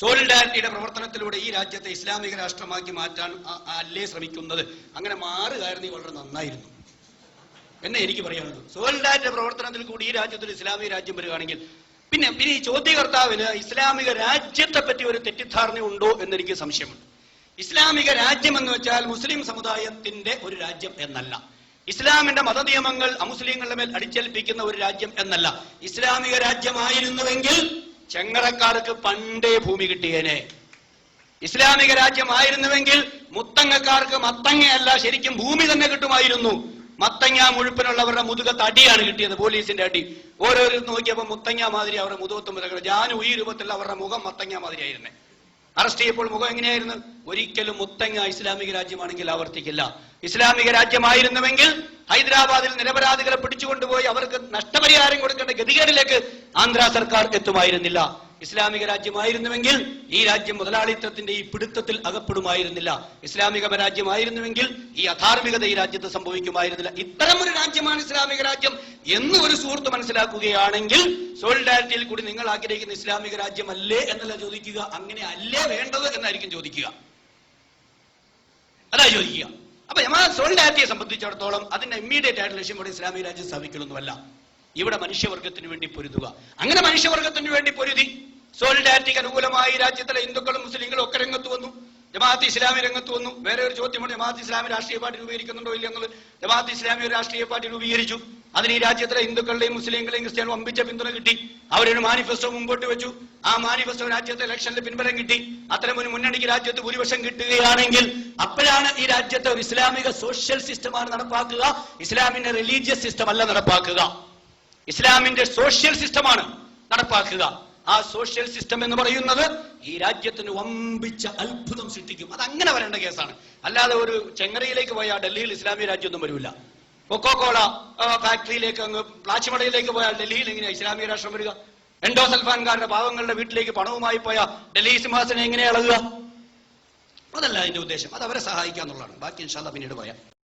സോളിഡാരിറ്റിയുടെ പ്രവർത്തനത്തിലൂടെ ഈ രാജ്യത്തെ ഇസ്ലാമിക രാഷ്ട്രമാക്കി മാറ്റാൻ അല്ലേ ശ്രമിക്കുന്നത്? അങ്ങനെ മാറുകയായിരുന്നു വളരെ നന്നായിരുന്നു. എന്നെ എനിക്ക് പറയാനുള്ളത്. സോളിഡാരിറ്റിയുടെ പ്രവർത്തനത്തിൽ കൂടി ഈ രാജ്യത്തിൽ ഇസ്ലാമിക രാജ്യം വരികയാണെങ്കിൽ പിന്നെ പിന്നെ ഈ ചോദ്യകർത്താവിന് ഇസ്ലാമിക രാജ്യത്തെ പറ്റി ഒരു തെറ്റിദ്ധാരണ ഉണ്ടോ എന്നെനിക്ക് സംശയമുണ്ട്. ഇസ്ലാമിക രാജ്യം എന്ന് വെച്ചാൽ മുസ്ലിം സമുദായത്തിന്റെ ഒരു രാജ്യം എന്നല്ല. ഇസ്ലാമിന്റെ മതനിയമങ്ങൾ അമുസ്ലിങ്ങളുടെ മേൽ അടിച്ചേൽപ്പിക്കുന്ന ഒരു രാജ്യം എന്നല്ല. ഇസ്ലാമിക രാജ്യമായിരുന്നുവെങ്കിൽ ചെങ്ങറക്കാർക്ക് പണ്ടേ ഭൂമി കിട്ടിയേനെ. ഇസ്ലാമിക രാജ്യമായിരുന്നുവെങ്കിൽ മുത്തങ്ങക്കാർക്ക് മത്തങ്ങയല്ല ശരിക്കും ഭൂമി തന്നെ കിട്ടുമായിരുന്നു. മത്തങ്ങ മുഴുപ്പിനുള്ളവരുടെ മുതുകത്ത് അടിയാണ് കിട്ടിയത് പോലീസിന്റെ അടി. ഓരോരുത്തർ നോക്കിയപ്പോൾ മുത്തങ്ങ മാതിരി അവരുടെ മുതുകത്ത് ജാനു ഈ രൂപത്തിൽ അവരുടെ മുഖം മത്തങ്ങ മാതിരിയായിരുന്നേ. അറസ്റ്റ് ചെയ്യപ്പോൾ മുഖം എങ്ങനെയായിരുന്നു? ഒരിക്കലും മുത്തങ്ങ ഇസ്ലാമിക രാജ്യമാണെങ്കിൽ ആവർത്തിക്കില്ല. ഇസ്ലാമിക രാജ്യമായിരുന്നുവെങ്കിൽ ഹൈദരാബാദിൽ നിരപരാധികളെ പിടിച്ചുകൊണ്ടുപോയി അവർക്ക് നഷ്ടപരിഹാരം കൊടുക്കേണ്ട ഗതികേടിലേക്ക് ആന്ധ്ര സർക്കാർ എത്തുമായിരുന്നില്ല. ഇസ്ലാമിക രാജ്യമായിരുന്നുവെങ്കിൽ ഈ രാജ്യം മുതലാളിത്തത്തിന്റെ ഈ പിടുത്തത്തിൽ അകപ്പെടുമായിരുന്നില്ല. ഇസ്ലാമിക രാജ്യമായിരുന്നുവെങ്കിൽ ഈ അധാർമികത ഈ രാജ്യത്ത് സംഭവിക്കുമായിരുന്നില്ല. ഇത്തരം ഒരു രാജ്യമാണ് ഇസ്ലാമിക രാജ്യം എന്ന് ഒരു സുഹൃത്ത് മനസ്സിലാക്കുകയാണെങ്കിൽ സോളിഡാരിറ്റിയിൽ കൂടി നിങ്ങൾ ആഗ്രഹിക്കുന്ന ഇസ്ലാമിക രാജ്യമല്ലേ എന്നല്ല ചോദിക്കുക. അങ്ങനെ അല്ലേ വേണ്ടത് എന്നായിരിക്കും ചോദിക്കുക. അതാ ചോദിക്കുക. അപ്പൊ നമ്മൾ സോളിഡാരിറ്റിയെ സംബന്ധിച്ചിടത്തോളം അതിന്റെ ഇമ്മീഡിയറ്റ് ആയിട്ടുള്ള ലക്ഷ്യം ഇവിടെ ഇസ്ലാമിക രാജ്യം സ്ഥാപിക്കലൊന്നുമല്ല. ഇവിടെ മനുഷ്യവർഗത്തിന് വേണ്ടി പൊരുതുക. അങ്ങനെ മനുഷ്യവർഗത്തിന് വേണ്ടി പൊരുതി. സോളിഡാരിറ്റിക്ക് അനുകൂലമായി രാജ്യത്തിലെ ഹിന്ദുക്കളും മുസ്ലിങ്ങളും ഒക്കെ രംഗത്ത് വന്നു. ജമാഅത്ത് ഇസ്ലാമി രംഗത്ത് വന്നു. വേറെ ഒരു ചോദ്യമാണ് ജമാഅത്ത് ഇസ്ലാമി രാഷ്ട്രീയ പാർട്ടി രൂപീകരിക്കുന്നുണ്ടോ ഇല്ല എന്നുള്ളത് ജമാഅത്ത് ഇസ്ലാമി ഒരു രാഷ്ട്രീയ പാർട്ടി രൂപീകരിച്ചു. അതിന് ഈ രാജ്യത്തിലെ ഹിന്ദുക്കളുടെയും മുസ്ലിങ്ങളെയും ക്രിസ്ത്യാനും വമ്പിച്ച പിന്തുണ കിട്ടി. അവരൊരു മാനിഫെസ്റ്റോ മുമ്പോട്ട് വെച്ചു. ആ മാനിഫെസ്റ്റോ രാജ്യത്തെ ഇലക്ഷനിൽ പിൻബലം കിട്ടി. അത്തരം ഒരു മുന്നണിക്ക് രാജ്യത്ത് ഭൂരിപക്ഷം കിട്ടുകയാണെങ്കിൽ അപ്പോഴാണ് ഈ രാജ്യത്തെ ഒരു ഇസ്ലാമിക സോഷ്യൽ സിസ്റ്റമാണ് നടപ്പാക്കുക. ഇസ്ലാമിന്റെ റിലീജിയസ് സിസ്റ്റം അല്ല നടപ്പാക്കുക. ഇസ്ലാമിന്റെ സോഷ്യൽ സിസ്റ്റമാണ് നടപ്പാക്കുക. ആ സോഷ്യൽ സിസ്റ്റം എന്ന് പറയുന്നത് ഈ രാജ്യത്തിന് വമ്പിച്ച അത്ഭുതം സൃഷ്ടിക്കും. അത് അങ്ങനെ വരേണ്ട കേസാണ്. അല്ലാതെ ഒരു ചെങ്ങറയിലേക്ക് പോയാൽ ഡൽഹിയിൽ ഇസ്ലാമിക രാജ്യമൊന്നും വരില്ല കൊക്കോ കോള ഫാക്ടറിയിലേക്ക് അങ്ങ് പ്ലാച്ചിമടയിലേക്ക് പോയാൽ ഡൽഹിയിൽ എങ്ങനെയാ ഇസ്ലാമിക രാഷ്ട്രം വരിക? എൻഡോ സൽഫാൻകാരുടെ പാവങ്ങളുടെ വീട്ടിലേക്ക് പണവുമായി പോയാൽ ഡൽഹി സിംഹാസനം എങ്ങനെ ഇളകുക? അതല്ല അതിന്റെ ഉദ്ദേശം. അത് അവരെ സഹായിക്കുക എന്നുള്ളതാണ് ബാക്കി ഇൻഷാല്ല പിന്നീട് പറയാം.